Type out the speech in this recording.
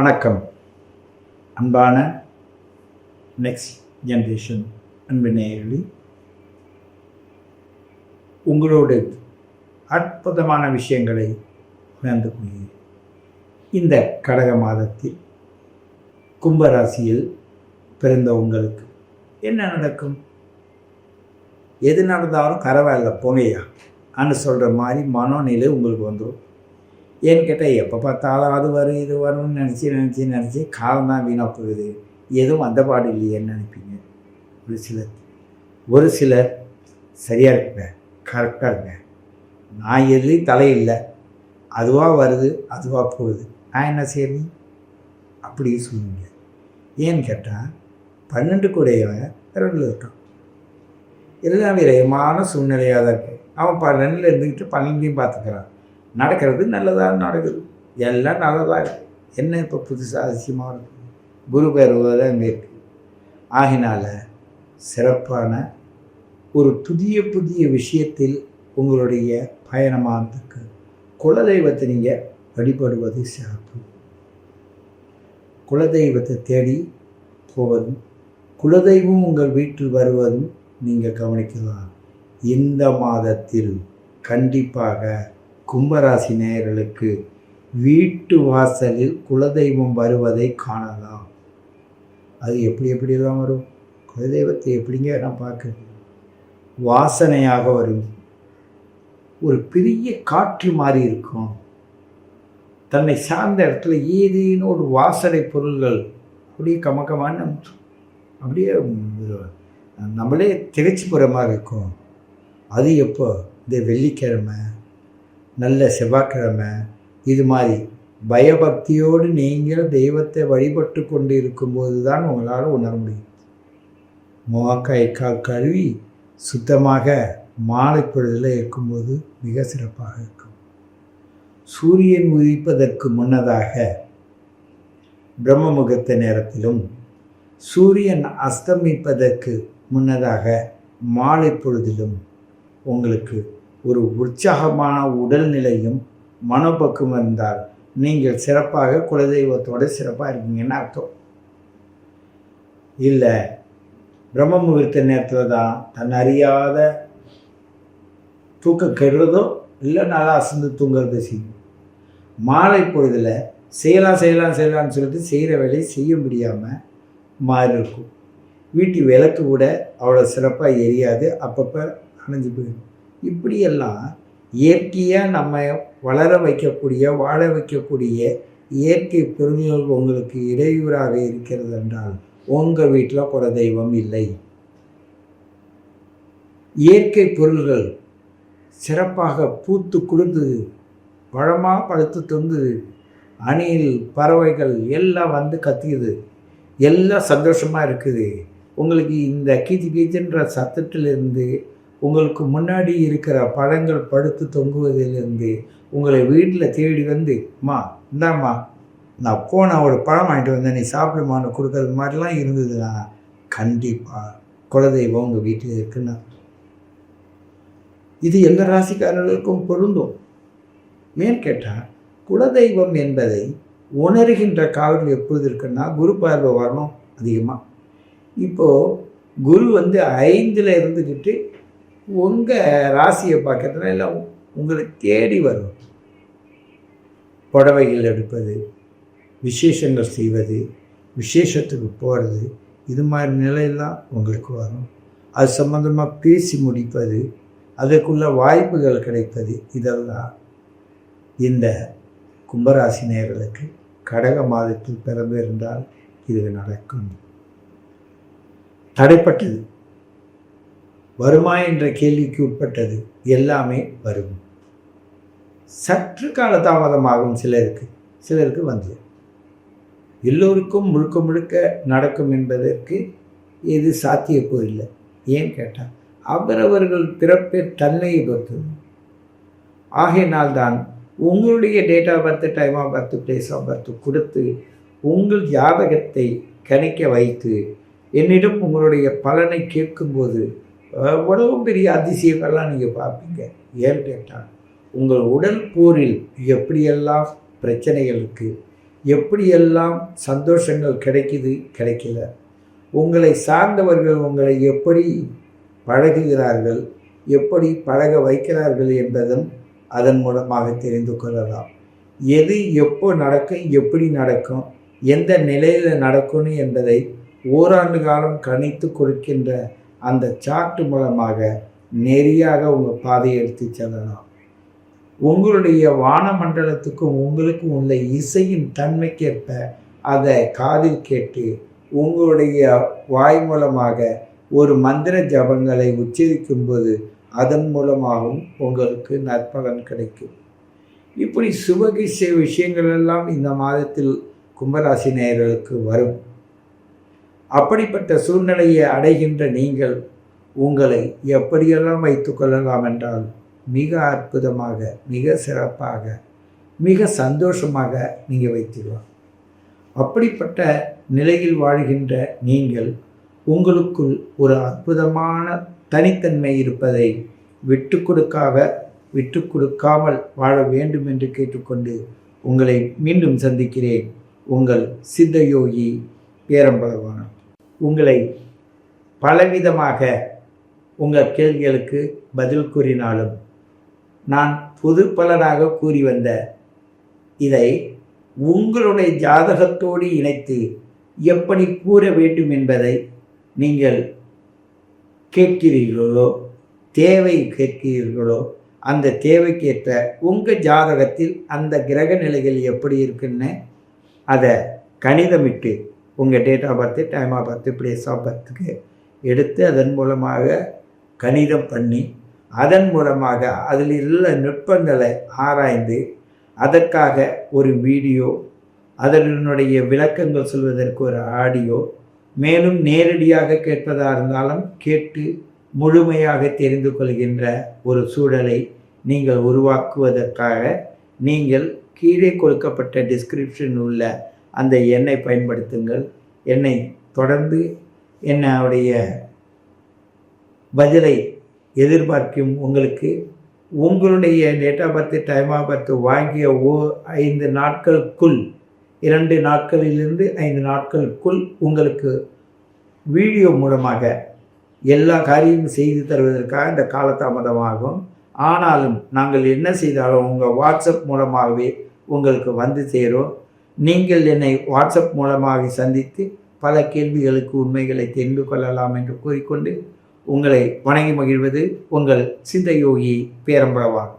வணக்கம். அன்பான next generation அன்பு நேயர்களே உங்களோடு அற்புதமான விஷயங்களை உணர்ந்து கொள்கிறேன். இந்த கடக மாதத்தில் கும்பராசியில் பிறந்த உங்களுக்கு என்ன நடக்கும்? எது நடந்தாலும் பரவாயில்ல போனையா அன்னு சொல்கிற மாதிரி மனநிலை உங்களுக்கு வந்துடும் ஏன்னு கேட்டால் எப்போ பார்த்தாலும் அது வரும் இது வரும்னு நினச்சி நினச்சி நினச்சி காலம் தான் வீணாக போகுது. எதுவும் அந்த பாடு இல்லையேன்னு நினைப்பீங்க. ஒரு சிலர் ஒரு சிலர் சரியாக இருக்குங்க கரெக்டாக இருங்க நான் எதுலேயும் தலையில்லை அதுவாக வருது அதுவாக போகுது. நான் என்ன செய்யணும்? அப்படி சொல்லுவீங்க ஏன்னு கேட்டால் பன்னெண்டு கூடையவன் ரெண்டில் இருக்கான். எல்லாம் விரயமான சூழ்நிலையாக தான் இருக்குது அவன் பன்னெண்டில் இருந்துக்கிட்டு பன்னெண்டையும் பார்த்துக்கிறான். நடக்கிறது நல்லதாக நடக்குது. எல்லாம் நல்லதாக இருக்குது என்ன இப்போ புதுசாக அதிசயமாக இருக்குது குரு பெறுவதில் அங்கே இருக்குது ஆகினால சிறப்பான ஒரு புதிய புதிய விஷயத்தில் உங்களுடைய பயணமானதுக்கு குலதெய்வத்தை நீங்கள் வழிபடுவது சிறப்பு. குலதெய்வத்தை தேடி போவதும் குலதெய்வம் உங்கள் வீட்டில் வருவதும் நீங்கள் கவனிக்கலாம். இந்த மாதத்தில் கண்டிப்பாக கும்பராசி நேயர்களுக்கு வீட்டு வாசலில் குலதெய்வம் வருவதை காணலாம். அது எப்படி எப்படிலாம் வரும்? குலதெய்வத்தை எப்படிங்க நான் பார்க்குறது? வாசனையாக வரும். ஒரு பெரிய காற்று மாதிரி இருக்கும். தன்னை சார்ந்த இடத்துல ஏதேனும் ஒரு வாசனை பொருள்கள் அப்படியே கமக்கமான அப்படியே நம்மளே திகச்சு போகிற மாதிரி இருக்கும். அது எப்போ? இந்த வெள்ளிக்கிழமை. நல்ல செவ்வாய்க்கிழமை. இது மாதிரி பயபக்தியோடு நீங்கள் தெய்வத்தை வழிபட்டு கொண்டு இருக்கும்போது தான் உங்களால் உணர முடியும். முகக்காய் கால் கழுவி சுத்தமாக மாலை பொழுதில் இருக்கும்போது மிக சிறப்பாக இருக்கும். சூரியன் உதிப்பதற்கு முன்னதாக பிரம்ம முகூர்த்த நேரத்திலும் சூரியன் அஸ்தமிப்பதற்கு முன்னதாக மாலை பொழுதிலும் உங்களுக்கு ஒரு உற்சாகமான உடல்நிலையும் மனப்பக்குவம் இருந்தால் நீங்கள் சிறப்பாக குலதெய்வத்தோடு சிறப்பாக இருக்கீங்கன்னு அர்த்தம். இல்லை பிரம்ம முகூர்த்த நேரத்தில் தான் தன் அறியாத தூக்கம் கெடுறதோ இல்லை நல்லா அசந்து தூங்குறதோ செய்யும். மாலை பொழுதில் செய்யலாம் செய்யலாம் செய்யலாம்னு சொல்லிட்டு செய்கிற வேலையை செய்ய முடியாமல் மாறி இருக்கும். வீட்டு விளக்கு கூட அவ்வளோ சிறப்பாக எரியாது அப்பப்போ அணைஞ்சு போயிடும். இப்படியெல்லாம் இயற்கையாக நம்ம வளர வைக்கக்கூடிய வாழ வைக்கக்கூடிய இயற்கை பொருள்கள் உங்களுக்கு இடையூறாக இருக்கிறது என்றால் உங்கள் வீட்டில் குல தெய்வம் இல்லை. இயற்கை பொருள்கள் சிறப்பாக பூத்து குளிர்ந்து பழமாக பழுத்து தொங்குது அணில் பறவைகள் எல்லாம் வந்து கத்தியுது எல்லாம் சந்தோஷமாக இருக்குது. உங்களுக்கு இந்த கீச்சு கீச்சுன்ற சத்தத்திலிருந்து உங்களுக்கு முன்னாடி இருக்கிற பழங்கள் படுத்து தொங்குவதிலிருந்து உங்களை வீட்டில் தேடி வந்து அம்மா இந்தாம்மா நான் போன ஒரு பழம் வாங்கிட்டு வந்தேன் நீ சாப்பிடுமான்னு கொடுக்கறது மாதிரிலாம் இருந்ததுன்னா கண்டிப்பாக குலதெய்வம் உங்கள் வீட்டில் இருக்குன்னா. இது எல்லா ராசிக்காரர்களுக்கும் பொருந்தும். மேற்கேட்டால் குலதெய்வம் என்பதை உணர்கின்ற காவல் எப்பொழுது இருக்குன்னா குரு பார்வை வரணும் அதிகமாக இப்போது குரு வந்து ஐந்தில் இருந்துக்கிட்டு உங்கள் ராசியை பார்க்கறதுனா இல்லை உங்களை தேடி வரும். புடவைகள் எடுப்பது விசேஷங்கள் செய்வது விசேஷத்துக்கு போகிறது இது மாதிரி நிலையெல்லாம் உங்களுக்கு வரும். அது சம்மந்தமாக பேசி முடிப்பது அதற்குள்ள வாய்ப்புகள் கிடைப்பது இதெல்லாம் இந்த கும்பராசி நேர்களுக்கு கடக மாதத்தில் பிறந்திருந்தால் இது நடக்கும். தடைப்பட்டது. வருமா என்ற கேள்விக்கு உட்பட்டது எல்லாமே வரும். சற்று கால தாமதமாகும் சிலருக்கு சிலருக்கு வந்து. எல்லோருக்கும் முழுக்க முழுக்க நடக்கும் என்பதற்கு இது சாத்தியக்கூறில்லை ஏன் கேட்டால் அவரவர்கள் பிறப்பை தன்மையை பொறுத்தது. ஆகையினால்தான் உங்களுடைய date of birth time of birth place of birth கொடுத்து உங்கள் ஜாதகத்தை கணிக்க வைத்து என்னிடம் உங்களுடைய பலனை கேட்கும்போது உலகம் பெரிய அதிசயங்கள்லாம் நீங்கள் பார்ப்பீங்க. ஏன்னு கேட்டால் உங்கள் உடல் போரில் எப்படியெல்லாம் பிரச்சனைகளுக்கு எப்படியெல்லாம் சந்தோஷங்கள் கிடைக்குது கிடைக்கல உங்களை சார்ந்தவர்கள் உங்களை எப்படி பழகுகிறார்கள் எப்படி பழக வைக்கிறார்கள் என்பதும் அதன் மூலமாக தெரிந்து கொள்ளலாம். எது எப்போ நடக்கும் எப்படி நடக்கும் எந்த நிலையில் நடக்கும்னு என்பதை ஓராண்டு காலம் கணித்து கொடுக்கின்ற அந்த சாட்டு மூலமாக நெறியாக உங்கள் பாதையை எடுத்து செல்லலாம். உங்களுடைய வானமண்டலத்துக்கும் உங்களுக்கும் உள்ள இசையின் தன்மைக்கேற்ப அதை காதில் கேட்டு உங்களுடைய வாய் மூலமாக ஒரு மந்திர ஜபங்களை உச்சரிக்கும்போது அதன் மூலமாகவும் உங்களுக்கு நற்பலன் கிடைக்கும். இப்படி சுபகிச விஷயங்கள் எல்லாம் இந்த மாதத்தில் கும்பராசி நேயர்களுக்கு வரும். அப்படிப்பட்ட சூழ்நிலையை அடைகின்ற நீங்கள் உங்களை எப்படியெல்லாம் வைத்து கொள்ளலாம் என்றால் மிக அற்புதமாக மிக சிறப்பாக மிக சந்தோஷமாக நீங்கள் வைத்திடலாம் அப்படிப்பட்ட நிலையில் வாழ்கின்ற நீங்கள் உங்களுக்குள் ஒரு அற்புதமான தனித்தன்மை இருப்பதை விட்டு கொடுக்காக விட்டு கொடுக்காமல் வாழ வேண்டும் என்று கேட்டுக்கொண்டு உங்களை மீண்டும் சந்திக்கிறேன். உங்கள் சித்தயோகி பேரம்பலவானம் உங்களை பலவிதமாக உங்கள் கேள்விகளுக்கு பதில் கூறினாலும் நான் பொது பலனாக கூறி வந்த இதை உங்களுடைய ஜாதகத்தோடு இணைத்து எப்படி கூற வேண்டும் என்பதை நீங்கள் கேட்கிறீர்களோ தேவை கேட்கிறீர்களோ அந்த தேவைக்கேற்ற உங்கள் ஜாதகத்தில் அந்த கிரக நிலைகள் எப்படி இருக்குன்னு அதை கணிதமிட்டு உங்கள் date of birth time of birth place of பர்த்துக்கு எடுத்து அதன் மூலமாக கணிதம் பண்ணி அதன் மூலமாக அதில் உள்ள நுட்பங்களை ஆராய்ந்து அதற்காக ஒரு வீடியோ அதனுடைய விளக்கங்கள் சொல்வதற்கு ஒரு ஆடியோ மேலும் நேரடியாக கேட்பதாக இருந்தாலும் கேட்டு முழுமையாக தெரிந்து கொள்கின்ற ஒரு சூழலை நீங்கள் உருவாக்குவதற்காக நீங்கள் கீழே கொடுக்கப்பட்ட டிஸ்கிரிப்ஷன் உள்ள அந்த எண்ணை பயன்படுத்துங்கள். என்னை தொடர்ந்து என்னுடைய பதிலை எதிர்பார்க்கும் உங்களுக்கு உங்களுடைய date of birth time of birth வாங்கிய ஓ ஐந்து நாட்களுக்குள் இரண்டு நாட்களிலிருந்து ஐந்து நாட்களுக்குள் உங்களுக்கு வீடியோ மூலமாக எல்லா காரியமும் செய்து தருவதற்காக இந்த காலதாமதமாகும். ஆனாலும் நாங்கள் என்ன செய்தாலும் உங்கள் வாட்ஸ்அப் மூலமாகவே உங்களுக்கு வந்து சேரும். நீங்கள் என்னை வாட்ஸ்அப் மூலமாக சந்தித்து பல கேள்விகளுக்கு உண்மைகளை தெரிந்து கொள்ளலாம் என்று கூறிக்கொண்டு உங்களை வணங்கி மகிழ்வது உங்கள் சிந்தயோகி பேரம்பளவான்